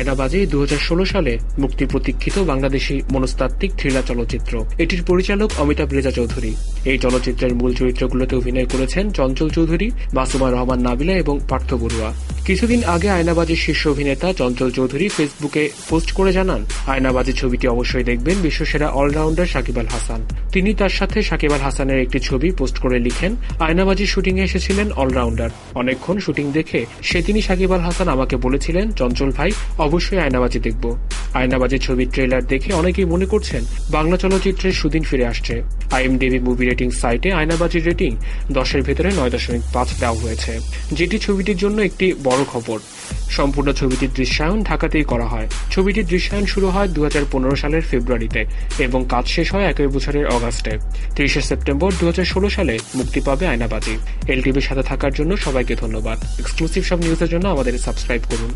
আয়নাবাজি দু সালে মুক্তি প্রতীক্ষিত বাংলাদেশি মনস্তাত্ত্বিক থ্রিলার চলচ্চিত্র। এটির পরিচালক অমিতাভ রেজা চৌধুরী। এই চলচ্চিত্রের মূল চরিত্রগুলোতে অভিনয় করেছেন চঞ্চল চৌধুরী মাসুমা রহমান নাবিলা এবং পার্থ বড়ুয়া। কিছুদিন আগে আয়নাবাজির শীর্ষ অভিনেতা চঞ্চল চৌধুরী ফেসবুকে পোস্ট করে জানান, আয়নাবাজি ছবিটি অবশ্যই দেখবেন বিশ্বসেরা অলরাউন্ডার সাকিব আল হাসান। তিনি তার সাথে সাকিব আল হাসানের একটি ছবি পোস্ট করে লিখেন আয়নাবাজির শুটিংয়ে এসেছিলেন অলরাউন্ডার। অনেকক্ষণ শুটিং দেখে সে তিনি সাকিব আল হাসান আমাকে বলেছিলেন, চঞ্চল ভাই, অবশ্যই আয়নাবাজি দেখব। আয়নাবাজি ছবির ট্রেলার দেখে অনেকেই মনে করছেন বাংলা চলচ্চিত্রের সুদিন ফিরে আসছে। আইএমডিবি মুভি রেটিং সাইটে আয়নাবাজির রেটিং দশের ভেতরে নয় দশমিক পাঁচ দেওয়া হয়েছে, যেটি ছবিটির জন্য একটি বড় খবর। সম্পূর্ণ ছবিটির দৃশ্যায়ন ঢাকাতেই করা হয়। ছবিটির দৃশ্যায়ন শুরু হয় দুহাজার পনেরো সালের ফেব্রুয়ারিতে এবং কাজ শেষ হয় একই বছরের অগাস্টে। তিরিশে সেপ্টেম্বর দু হাজার ষোলো সালে মুক্তি পাবে আয়নাবাজি। এলটিভির সাথে থাকার জন্য সবাইকে ধন্যবাদ। এক্সক্লুসিভ সব নিউজের জন্য আমাদের সাবস্ক্রাইব করুন।